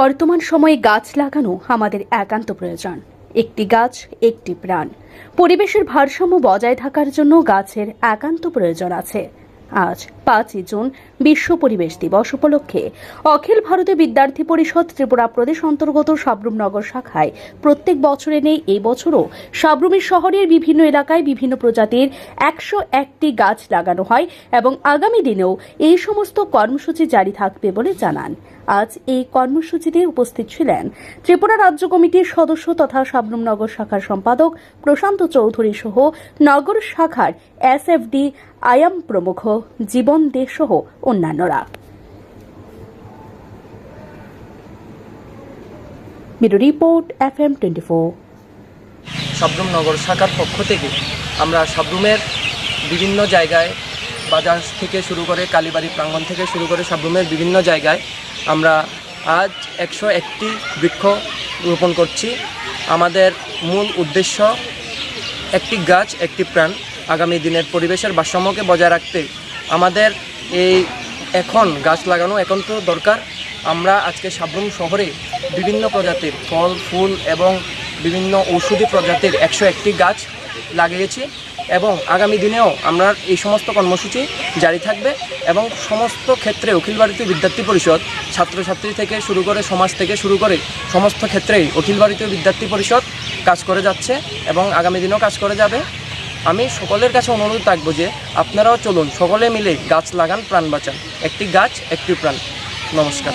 বর্তমান সময়ে গাছ লাগানো আমাদের একান্ত প্রয়োজন। একটি গাছ, একটি প্রাণ। পরিবেশের ভারসাম্য বজায় থাকার জন্য গাছের একান্ত প্রয়োজন আছে। আজ পাঁচই জুন বিশ্ব পরিবেশ দিবস উপলক্ষে অখিল ভারতীয় বিদ্যার্থী পরিষদ ত্রিপুরা প্রদেশ অন্তর্গত সাবরুমনগর শাখায় প্রত্যেক বছরে নেই এই বছরও সাবরুমের শহরের বিভিন্ন এলাকায় বিভিন্ন প্রজাতির একশো একটি গাছ লাগানো হয় এবং আগামী দিনেও এই সমস্ত কর্মসূচি জারি থাকবে বলে জানান। আজ এই কর্মসূচিতে উপস্থিত ছিলেন ত্রিপুরা রাজ্য কমিটির সদস্য তথা সাবরুমনগর শাখার সম্পাদক প্রশান্ত চৌধুরী সহ নগর শাখার এসএফডি আয়াম প্রমুখ, জীবন দে সহ অন্যান্যরা। Bureau report F M twenty four. Sabroom Nagar শাখার পক্ষ থেকে আমরা সাবরুমের বিভিন্ন জায়গায় বাজার থেকে শুরু করে কালীবাড়ি প্রাঙ্গণ থেকে শুরু করে সাবরুমের বিভিন্ন জায়গায় আমরা আজ একশো একটি বৃক্ষ রোপণ করছি। আমাদের মূল উদ্দেশ্য একটি গাছ, একটি প্রাণ। আগামী দিনের পরিবেশের ভারসাম্যকে বজায় রাখতে আমাদের এই এখন গাছ লাগানো এখন তো দরকার। আমরা আজকে সাবরুম শহরে বিভিন্ন প্রজাতির ফল, ফুল এবং বিভিন্ন ঔষধি প্রজাতির একশো একটি গাছ লাগিয়েছি এবং আগামী দিনেও আমরা এই সমস্ত কর্মসূচি জারি থাকবে এবং সমস্ত ক্ষেত্রে অখিল ভারতীয় বিদ্যার্থী পরিষদ, ছাত্রছাত্রী থেকে শুরু করে সমাজ থেকে শুরু করে সমস্ত ক্ষেত্রেই অখিল ভারতীয় বিদ্যার্থী পরিষদ কাজ করে যাচ্ছে এবং আগামী দিনেও কাজ করে যাবে। আমি সকলের কাছে অনুরোধ থাকব যে আপনারাও চলুন, সকলে মিলে গাছ লাগান, প্রাণ বাঁচান। একটি গাছ, একটি প্রাণ। নমস্কার।